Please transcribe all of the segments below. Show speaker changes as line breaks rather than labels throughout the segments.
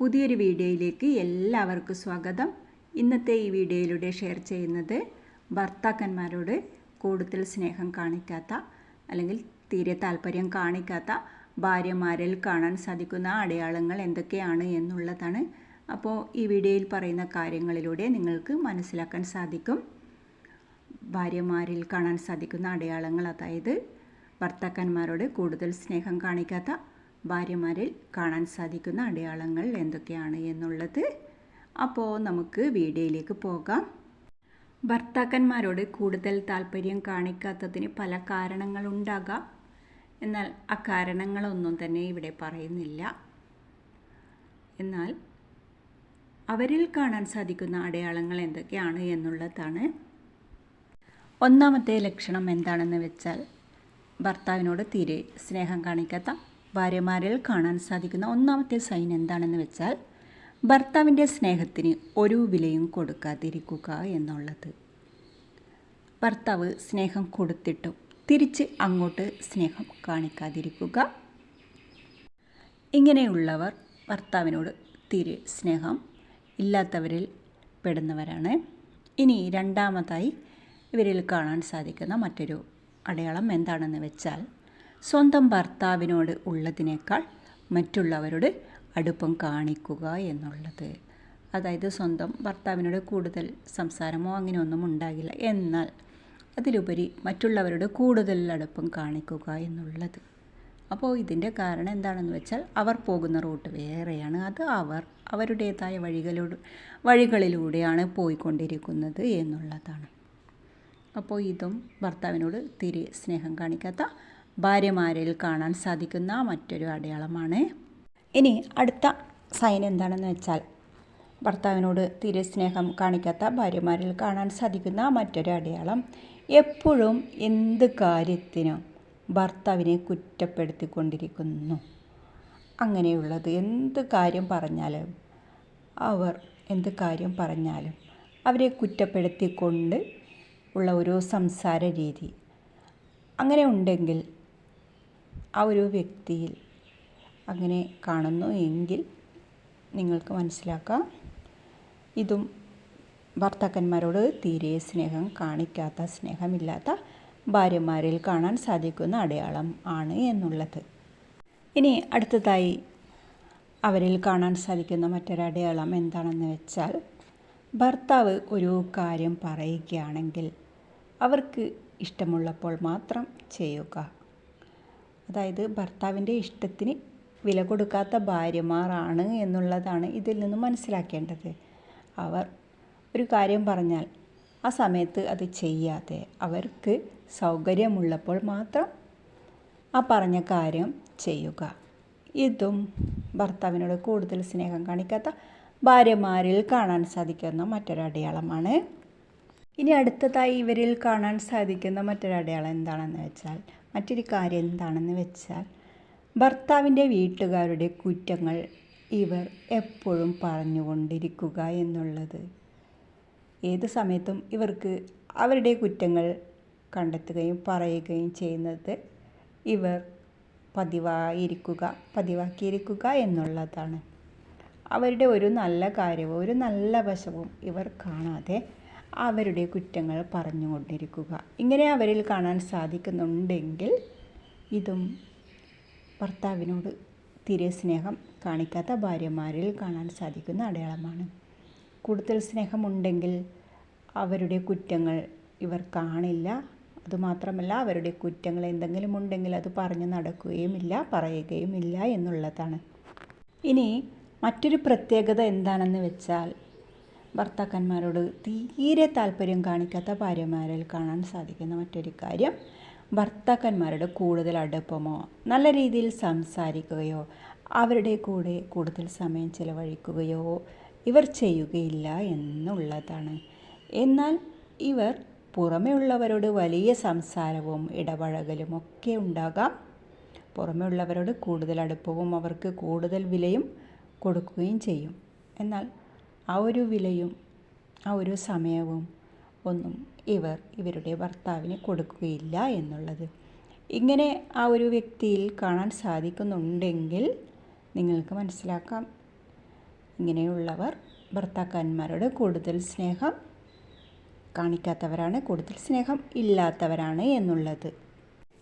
പുതിയൊരു വീഡിയോയിലേക്ക് എല്ലാവർക്കും സ്വാഗതം. ഇന്നത്തെ ഈ വീഡിയോയിലൂടെ ഷെയർ ചെയ്യുന്നത് ഭർത്താക്കന്മാരോട് കൂടുതൽ സ്നേഹം കാണിക്കാത്ത അല്ലെങ്കിൽ തീരെ താല്പര്യം കാണിക്കാത്ത ഭാര്യമാരിൽ കാണാൻ സാധിക്കുന്ന അടയാളങ്ങൾ എന്തൊക്കെയാണ് എന്നുള്ളതാണ്. അപ്പോൾ ഈ വീഡിയോയിൽ പറയുന്ന കാര്യങ്ങളിലൂടെ നിങ്ങൾക്ക് മനസ്സിലാക്കാൻ സാധിക്കും. ഭാര്യമാരിൽ കാണാൻ സാധിക്കുന്ന അടയാളങ്ങൾ അതായത് ഭർത്താക്കന്മാരോട് കൂടുതൽ സ്നേഹം കാണിക്കാത്ത ഭാര്യമാരിൽ കാണാൻ സാധിക്കുന്ന അടയാളങ്ങൾ എന്തൊക്കെയാണ് എന്നുള്ളത് അപ്പോൾ നമുക്ക് വീഡിയോയിലേക്ക് പോകാം. ഭർത്താക്കന്മാരോട് കൂടുതൽ താല്പര്യം കാണിക്കാത്തതിന് പല കാരണങ്ങളുണ്ടാകാം എന്നാൽ ആ കാരണങ്ങളൊന്നും തന്നെ ഇവിടെ പറയുന്നില്ല. എന്നാൽ അവരിൽ കാണാൻ സാധിക്കുന്ന അടയാളങ്ങൾ എന്തൊക്കെയാണ് എന്നുള്ളതാണ്. ഒന്നാമത്തെ ലക്ഷണം എന്താണെന്ന് വെച്ചാൽ ഭർത്താവിനോട് തീരെ സ്നേഹം കാണിക്കാത്ത ഭാര്യമാരിൽ കാണാൻ സാധിക്കുന്ന ഒന്നാമത്തെ സൈൻ എന്താണെന്ന് വെച്ചാൽ ഭർത്താവിന്റെ സ്നേഹത്തിന് ഒരു വിലയും കൊടുക്കാതിരിക്കുക എന്നുള്ളത്. ഭർത്താവ് സ്നേഹം കൊടുത്തിട്ടും തിരിച്ച് അങ്ങോട്ട് സ്നേഹം കാണിക്കാതിരിക്കുക. ഇങ്ങനെയുള്ളവർ ഭർത്താവിനോട് തിരി സ്നേഹം ഇല്ലാത്തവരിൽ പെടുന്നവരാണ്. ഇനി രണ്ടാമതായി ഇവരിൽ കാണാൻ സാധിക്കുന്ന മറ്റൊരു അടയാളം എന്താണെന്ന് വെച്ചാൽ സ്വന്തം ഭർത്താവിനോട് ഉള്ളതിനേക്കാൾ മറ്റുള്ളവരോട് അടുപ്പം കാണിക്കുക എന്നുള്ളത്. അതായത് സ്വന്തം ഭർത്താവിനോട് കൂടുതൽ സംസാരമോ അങ്ങനെ ഒന്നും ഉണ്ടാകില്ല. എന്നാൽ അതിലുപരി മറ്റുള്ളവരോട് കൂടുതൽ അടുപ്പം കാണിക്കുക എന്നുള്ളത്. അപ്പോൾ ഇതിന്റെ കാരണം എന്താണെന്ന് വെച്ചാൽ അവർ പോകുന്ന റൂട്ട് വേറെയാണ്. അത് അവർ അവരുടേതായ വഴികളിലൂടെ വഴികളിലൂടെയാണ് പോയിക്കൊണ്ടിരിക്കുന്നത് എന്നുള്ളതാണ്. അപ്പോൾ ഇതും ഭർത്താവിനോട് തിരി സ്നേഹം കാണിക്കാത്ത ഭാര്യമാരിൽ കാണാൻ സാധിക്കുന്ന മറ്റൊരു അടയാളമാണ്. ഇനി അടുത്ത സൈൻ എന്താണെന്ന് വെച്ചാൽ ഭർത്താവിനോട് തീരെ സ്നേഹം കാണിക്കാത്ത ഭാര്യമാരിൽ കാണാൻ സാധിക്കുന്ന മറ്റൊരു അടയാളം എപ്പോഴും എന്ത് കാര്യത്തിനും ഭർത്താവിനെ കുറ്റപ്പെടുത്തിക്കൊണ്ടിരിക്കുന്നു. അങ്ങനെയുള്ളത് എന്ത് കാര്യം പറഞ്ഞാലും അവർ എന്ത് കാര്യം പറഞ്ഞാലും അവരെ കുറ്റപ്പെടുത്തിക്കൊണ്ട് ഉള്ള ഒരു സംസാര രീതി. അങ്ങനെ ഉണ്ടെങ്കിൽ ആ ഒരു വ്യക്തിയിൽ അങ്ങനെ കാണുന്നു എങ്കിൽ നിങ്ങൾക്ക് മനസ്സിലാക്കാം. ഇതും ഭർത്താക്കന്മാരോട് തീരെ സ്നേഹം കാണിക്കാത്ത സ്നേഹമില്ലാത്ത ഭാര്യമാരിൽ കാണാൻ സാധിക്കുന്ന അടയാളം ആണ് എന്നുള്ളത്. ഇനി അടുത്തതായി അവരിൽ കാണാൻ സാധിക്കുന്ന മറ്റൊരടയാളം എന്താണെന്ന് വെച്ചാൽ ഭർത്താവ് ഒരു കാര്യം പറയുകയാണെങ്കിൽ അവർക്ക് ഇഷ്ടമുള്ളപ്പോൾ മാത്രം ചെയ്യുക. അതായത് ഭർത്താവിന്റെ ഇഷ്ടത്തിന് വില കൊടുക്കാത്ത ഭാര്യമാരാണ് എന്നുള്ളതാണ് ഇതിൽ നിന്ന് മനസ്സിലാക്കേണ്ടത്. അവർ ഒരു കാര്യം പറഞ്ഞാൽ ആ സമയത്ത് അത് ചെയ്യാതെ അവർക്ക് സൗകര്യമുള്ളപ്പോൾ മാത്രം ആ പറഞ്ഞ കാര്യം ചെയ്യുക. ഇതും ഭർത്താവിനോട് കൂടുതൽ സ്നേഹം കാണിക്കാത്ത ഭാര്യമാരിൽ കാണാൻ സാധിക്കുന്ന മറ്റൊരു അടയാളമാണ് ഇനി അടുത്തതായി ഇവരിൽ കാണാൻ സാധിക്കുന്ന മറ്റൊരു അടയാളം എന്താണെന്ന് വെച്ചാൽ മറ്റൊരു കാര്യം എന്താണെന്ന് വെച്ചാൽ ഭർത്താവിന്റെ വീട്ടുകാരുടെ കുറ്റങ്ങൾ ഇവർ എപ്പോഴും പറഞ്ഞുകൊണ്ടിരിക്കുക എന്നുള്ളത്. ഏത് സമയത്തും ഇവർക്ക് അവരുടെ കുറ്റങ്ങൾ കണ്ടെത്തുകയും പറയുകയും ചെയ്യുന്നത് ഇവർ പതിവായിരിക്കുക പതിവാക്കിയിരിക്കുക എന്നുള്ളതാണ്. അവരുടെ ഒരു നല്ല കാര്യവും ഒരു നല്ല വശവും ഇവർ കാണാതെ അവരുടെ കുറ്റങ്ങൾ പറഞ്ഞുകൊണ്ടിരിക്കുക. ഇങ്ങനെ അവരിൽ കാണാൻ സാധിക്കുന്നുണ്ടെങ്കിൽ ഇതും ഭർത്താവിനോട് തീരെ സ്നേഹം കാണിക്കാത്ത ഭാര്യമാരിൽ കാണാൻ സാധിക്കുന്ന അടയാളമാണ്. കൂടുതൽ സ്നേഹമുണ്ടെങ്കിൽ അവരുടെ കുറ്റങ്ങൾ ഇവർ കാണില്ല. അതുമാത്രമല്ല അവരുടെ കുറ്റങ്ങൾ എന്തെങ്കിലും ഉണ്ടെങ്കിൽ അത് പറഞ്ഞു നടക്കുകയുമില്ല പറയുകയുമില്ല എന്നുള്ളതാണ്. ഇനി മറ്റൊരു പ്രത്യേകത എന്താണെന്ന് വെച്ചാൽ ഭർത്താക്കന്മാരോട് തീരെ താല്പര്യം കാണിക്കാത്ത ഭാര്യമാരിൽ കാണാൻ സാധിക്കുന്ന മറ്റൊരു കാര്യം ഭർത്താക്കന്മാരുടെ കൂടുതൽ അടുപ്പമോ നല്ല രീതിയിൽ സംസാരിക്കുകയോ അവരുടെ കൂടെ കൂടുതൽ സമയം ചിലവഴിക്കുകയോ ഇവർ ചെയ്യുകയില്ല എന്നുള്ളതാണ്. എന്നാൽ ഇവർ പുറമേ ഉള്ളവരോട് വലിയ സംസാരവും ഇടപഴകലും ഒക്കെ ഉണ്ടാകാം. പുറമേ ഉള്ളവരോട് കൂടുതൽ അടുപ്പവും അവർക്ക് കൂടുതൽ വിലയും കൊടുക്കുകയും ചെയ്യും. എന്നാൽ ആ ഒരു വിലയും ആ ഒരു സമയവും ഒന്നും ഇവർ ഇവരുടെ ഭർത്താവിന് കൊടുക്കുകയില്ല എന്നുള്ളത്. ഇങ്ങനെ ആ ഒരു വ്യക്തിയിൽ കാണാൻ സാധിക്കുന്നുണ്ടെങ്കിൽ നിങ്ങൾക്ക് മനസ്സിലാക്കാം. ഇങ്ങനെയുള്ളവർ ഭർത്താക്കന്മാരോട് കൂടുതൽ സ്നേഹം കാണിക്കാത്തവരാണ് കൂടുതൽ സ്നേഹം ഇല്ലാത്തവരാണ് എന്നുള്ളത്.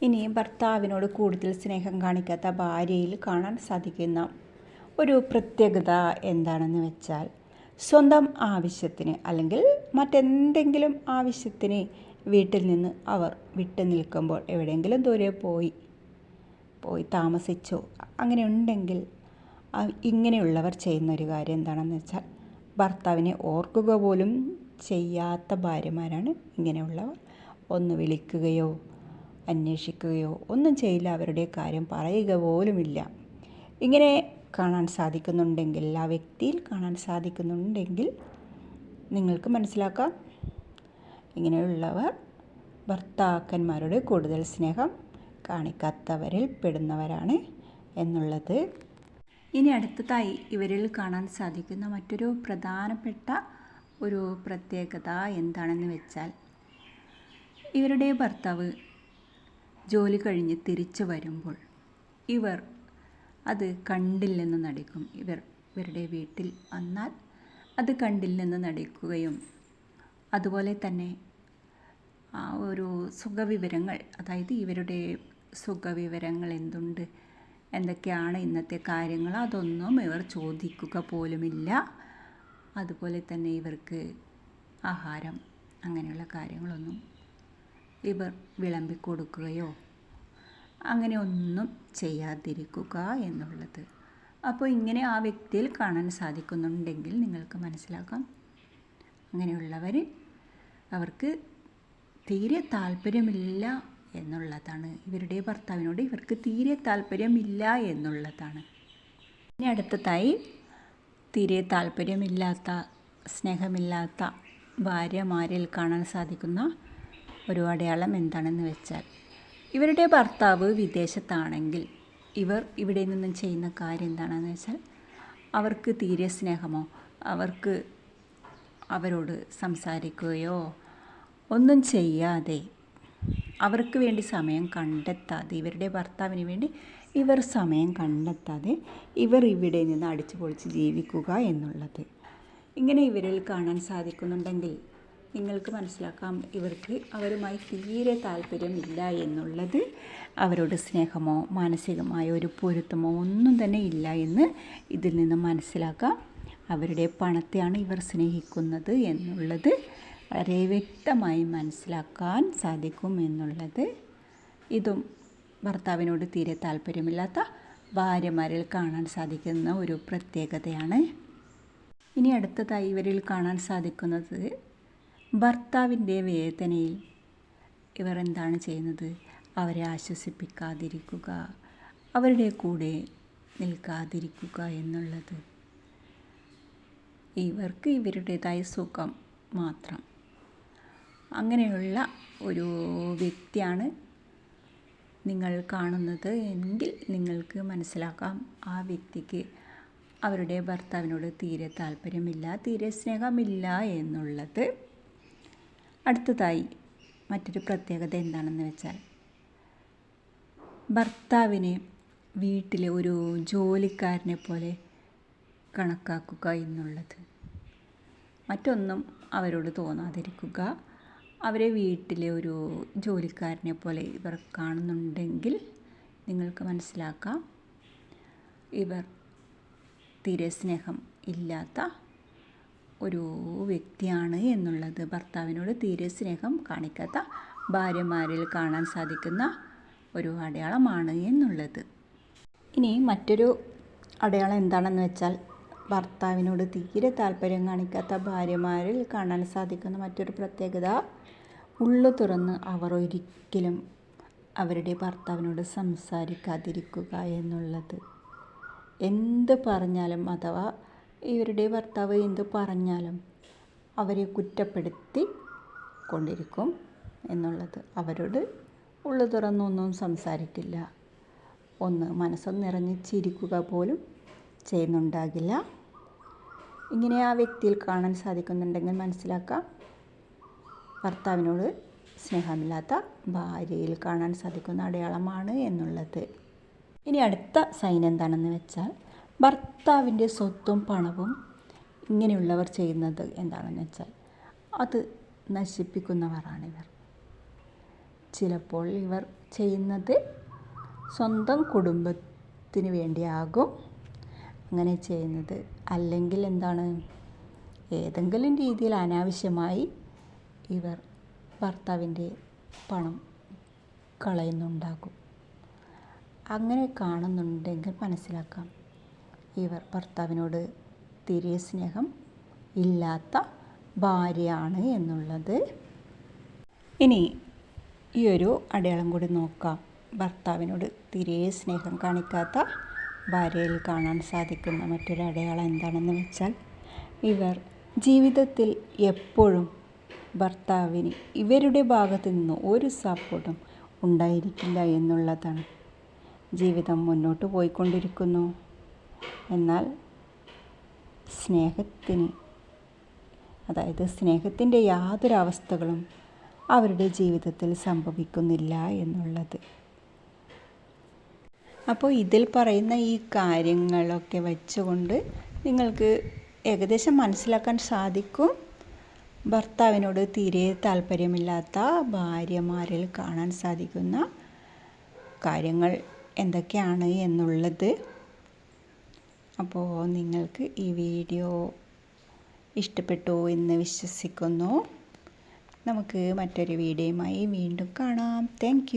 ഇനി ഭർത്താവിനോട് കൂടുതൽ സ്നേഹം കാണിക്കാത്ത ഭാര്യയിൽ കാണാൻ സാധിക്കുന്ന ഒരു പ്രത്യേകത എന്താണെന്ന് വെച്ചാൽ സ്വന്തം ആവശ്യത്തിന് അല്ലെങ്കിൽ മറ്റെന്തെങ്കിലും ആവശ്യത്തിന് വീട്ടിൽ നിന്ന് അവർ വിട്ടു നിൽക്കുമ്പോൾ എവിടെയെങ്കിലും ദൂരെ പോയി പോയി താമസിച്ചോ അങ്ങനെ ഉണ്ടെങ്കിൽ ഇങ്ങനെയുള്ളവർ ചെയ്യുന്ന ഒരു കാര്യം എന്താണെന്ന് വെച്ചാൽ ഭർത്താവിനെ ഓർക്കുക പോലും ചെയ്യാത്ത ഭാര്യമാരാണ് ഇങ്ങനെയുള്ളവർ. ഒന്ന് വിളിക്കുകയോ അന്വേഷിക്കുകയോ ഒന്നും ചെയ്യില്ല അവരുടെ കാര്യം പറയുക പോലുമില്ല. ഇങ്ങനെ കാണാൻ സാധിക്കുന്നുണ്ടെങ്കിൽ ആ വ്യക്തിയിൽ കാണാൻ സാധിക്കുന്നുണ്ടെങ്കിൽ നിങ്ങൾക്ക് മനസ്സിലാക്കാം. ഇങ്ങനെയുള്ളവർ ഭർത്താക്കന്മാരോട് കൂടുതൽ സ്നേഹം കാണിക്കാത്തവരിൽ പെടുന്നവരാണ് എന്നുള്ളത്. ഇനി അടുത്തതായി ഇവരിൽ കാണാൻ സാധിക്കുന്ന മറ്റൊരു പ്രധാനപ്പെട്ട ഒരു പ്രത്യേകത എന്താണെന്ന് വെച്ചാൽ ഇവരുടെ ഭർത്താവ് ജോലി കഴിഞ്ഞ് തിരിച്ചു വരുമ്പോൾ ഇവർ അത് കണ്ടില്ലെന്ന് നടിക്കും. ഇവർ ഇവരുടെ വീട്ടിൽ വന്നാൽ അത് കണ്ടില്ലെന്ന് നടിക്കുകയും അതുപോലെ തന്നെ ആ ഒരു സുഖവിവരങ്ങൾ അതായത് ഇവരുടെ സുഖവിവരങ്ങൾ എന്തുണ്ട് എന്തൊക്കെയാണ് ഇന്നത്തെ കാര്യങ്ങൾ അതൊന്നും ഇവർ ചോദിക്കുക പോലുമില്ല. അതുപോലെ തന്നെ ഇവർക്ക് ആഹാരം അങ്ങനെയുള്ള കാര്യങ്ങളൊന്നും ഇവർ വിളമ്പി കൊടുക്കുകയോ അങ്ങനെ ഒന്നും ചെയ്യാതിരിക്കുക എന്നുള്ളത്. അപ്പോൾ ഇങ്ങനെ ആ വ്യക്തിയിൽ കാണാൻ സാധിക്കുന്നുണ്ടെങ്കിൽ നിങ്ങൾക്ക് മനസ്സിലാക്കാം. അങ്ങനെയുള്ളവർ അവർക്ക് തീരെ താല്പര്യമില്ല എന്നുള്ളതാണ്. ഇവരുടെ ഭർത്താവിനോട് ഇവർക്ക് തീരെ താല്പര്യമില്ല എന്നുള്ളതാണ്. ഇനി അടുത്തതായി തീരെ താല്പര്യമില്ലാത്ത സ്നേഹമില്ലാത്ത ഭാര്യമാരിൽ കാണാൻ സാധിക്കുന്ന ഒരു അടയാളം എന്താണെന്ന് വെച്ചാൽ ഇവരുടെ ഭർത്താവ് വിദേശത്താണെങ്കിൽ ഇവർ ഇവിടെ നിന്നും ചെയ്യുന്ന കാര്യം എന്താണെന്ന് വെച്ചാൽ അവർക്ക് തീരെ സ്നേഹമോ അവർക്ക് അവരോട് സംസാരിക്കുകയോ ഒന്നും ചെയ്യാതെ അവർക്ക് വേണ്ടി സമയം കണ്ടെത്താതെ ഇവരുടെ ഭർത്താവിന് വേണ്ടി ഇവർ സമയം കണ്ടെത്താതെ ഇവർ ഇവിടെ നിന്ന് അടിച്ചു പൊളിച്ച് ജീവിക്കുക എന്നുള്ളത്. ഇങ്ങനെ ഇവരിൽ കാണാൻ സാധിക്കുന്നുണ്ടെങ്കിൽ നിങ്ങൾക്ക് മനസ്സിലാക്കാം. ഇവർക്ക് അവരുമായി തീരെ താല്പര്യമില്ല എന്നുള്ളത് അവരോട് സ്നേഹമോ മാനസികമായ ഒരു പൊരുത്തമോ ഒന്നും തന്നെ ഇല്ല എന്ന് ഇതിൽ നിന്ന് മനസ്സിലാക്കാം. അവരുടെ പണത്തെയാണ് ഇവർ സ്നേഹിക്കുന്നത് എന്നുള്ളത് വളരെ വ്യക്തമായി മനസ്സിലാക്കാൻ സാധിക്കും എന്നുള്ളത്. ഇതും ഭർത്താവിനോട് തീരെ താല്പര്യമില്ലാത്ത ഭാര്യമാരിൽ കാണാൻ സാധിക്കുന്ന ഒരു പ്രത്യേകതയാണ്. ഇനി അടുത്തതായി ഇവരിൽ കാണാൻ സാധിക്കുന്നത് ഭർത്താവിന്റെ വേദനയിൽ ഇവർ എന്താണ് ചെയ്യുന്നത്? അവരെ ആശ്വസിപ്പിക്കാതിരിക്കുക അവരുടെ കൂടെ നിൽക്കാതിരിക്കുക എന്നുള്ളത്. ഇവർക്ക് ഇവരുടേതായ സുഖം മാത്രം. അങ്ങനെയുള്ള ഒരു വ്യക്തിയാണ് നിങ്ങൾ കാണുന്നത് എങ്കിൽ നിങ്ങൾക്ക് മനസ്സിലാക്കാം ആ വ്യക്തിക്ക് അവരുടെ ഭർത്താവിനോട് തീരെ താല്പര്യമില്ല തീരെ സ്നേഹമില്ല എന്നുള്ളത്. അടുത്തതായി മറ്റൊരു പ്രത്യേകത എന്താണെന്ന് വെച്ചാൽ ഭർത്താവിനെ വീട്ടിലെ ഒരു ജോലിക്കാരനെ പോലെ കണക്കാക്കുക എന്നുള്ളത്. മറ്റൊന്നും അവരോട് തോന്നാതിരിക്കുക. അവരെ വീട്ടിലെ ഒരു ജോലിക്കാരനെ പോലെ ഇവർ കാണുന്നുണ്ടെങ്കിൽ നിങ്ങൾക്ക് മനസ്സിലാക്കാം. ഇവർ തീരെ സ്നേഹം ഇല്ലാത്ത ഒരു വ്യക്തിയാണ് എന്നുള്ളത്. ഭർത്താവിനോട് തീരെ സ്നേഹം കാണിക്കാത്ത ഭാര്യമാരിൽ കാണാൻ സാധിക്കുന്ന ഒരു അടയാളമാണ് എന്നുള്ളത്. ഇനി മറ്റൊരു അടയാളം എന്താണെന്ന് വെച്ചാൽ ഭർത്താവിനോട് തീരെ താല്പര്യം കാണിക്കാത്ത ഭാര്യമാരിൽ കാണാൻ സാധിക്കുന്ന മറ്റൊരു പ്രത്യേകത ഉള്ളു തുറന്ന് അവർ ഒരിക്കലും അവരുടെ ഭർത്താവിനോട് സംസാരിക്കാതിരിക്കുക എന്നുള്ളത്. എന്ത് പറഞ്ഞാലും അഥവാ ഇവരുടെ ഭർത്താവ് എന്ത് പറഞ്ഞാലും അവരെ കുറ്റപ്പെടുത്തി കൊണ്ടിരിക്കും എന്നുള്ളത് അവരോട് ഉള്ളു തുറന്നൊന്നും സംസാരിക്കില്ല. ഒന്ന് മനസ്സ് നിറഞ്ഞ് ചിരിക്കുക പോലും ചെയ്യുന്നുണ്ടാകില്ല. ഇങ്ങനെ ആ വ്യക്തിയിൽ കാണാൻ സാധിക്കുന്നുണ്ടെങ്കിൽ മനസ്സിലാക്കാം. ഭർത്താവിനോട് സ്നേഹമില്ലാത്ത ഭാര്യയിൽ കാണാൻ സാധിക്കുന്ന അടയാളമാണ് എന്നുള്ളത്. ഇനി അടുത്ത സൈൻ എന്താണെന്ന് വെച്ചാൽ ഭർത്താവിന്റെ സ്വത്തും പണവും ഇങ്ങനെയുള്ളവർ ചെയ്യുന്നത് എന്താണെന്ന് വെച്ചാൽ അത് നശിപ്പിക്കുന്നവരാണിവർ. ചിലപ്പോൾ ഇവർ ചെയ്യുന്നത് സ്വന്തം കുടുംബത്തിന് വേണ്ടിയാകും. അങ്ങനെ ചെയ്യുന്നത്. അല്ലെങ്കിൽ എന്താണ്? ഏതെങ്കിലും രീതിയിൽ അനാവശ്യമായി ഇവർ ഭർത്താവിന്റെ പണം കളയുന്നുണ്ടാകും. അങ്ങനെ കാണുന്നുണ്ടെങ്കിൽ മനസ്സിലാക്കാം. ഇവർ ഭർത്താവിനോട് തീരെ സ്നേഹം ഇല്ലാത്ത ഭാര്യയാണ് എന്നുള്ളത്. ഇനി ഈ ഒരു അടയാളം കൂടി നോക്കാം. ഭർത്താവിനോട് തീരെ സ്നേഹം കാണിക്കാത്ത ഭാര്യയിൽ കാണാൻ സാധിക്കുന്ന മറ്റൊരു അടയാളം എന്താണെന്ന് വെച്ചാൽ ഇവർ ജീവിതത്തിൽ എപ്പോഴും ഭർത്താവിന് ഇവരുടെ ഭാഗത്തു നിന്ന് ഒരു സപ്പോർട്ടും ഉണ്ടായിരിക്കില്ല എന്നുള്ളതാണ്. ജീവിതം മുന്നോട്ട് പോയിക്കൊണ്ടിരിക്കുന്നു. എന്നാൽ സ്നേഹത്തിന് അതായത് സ്നേഹത്തിന്റെ യാതൊരു അവസ്ഥകളും അവരുടെ ജീവിതത്തിൽ സംഭവിക്കുന്നില്ല എന്നുള്ളത്. അപ്പോൾ ഇതിൽ പറയുന്ന ഈ കാര്യങ്ങളൊക്കെ വെച്ചുകൊണ്ട് നിങ്ങൾക്ക് ഏകദേശം മനസ്സിലാക്കാൻ സാധിക്കും. ഭർത്താവിനോട് തീരെ താല്പര്യമില്ലാത്ത ഭാര്യമാരിൽ കാണാൻ സാധിക്കുന്ന കാര്യങ്ങൾ എന്തൊക്കെയാണ് എന്നുള്ളത്. അപ്പോൾ നിങ്ങൾക്ക് ഈ വീഡിയോ ഇഷ്ടപ്പെട്ടു എന്ന് വിശ്വസിക്കുന്നു. നമുക്ക് മറ്റൊരു വീഡിയോയുമായി വീണ്ടും കാണാം. താങ്ക്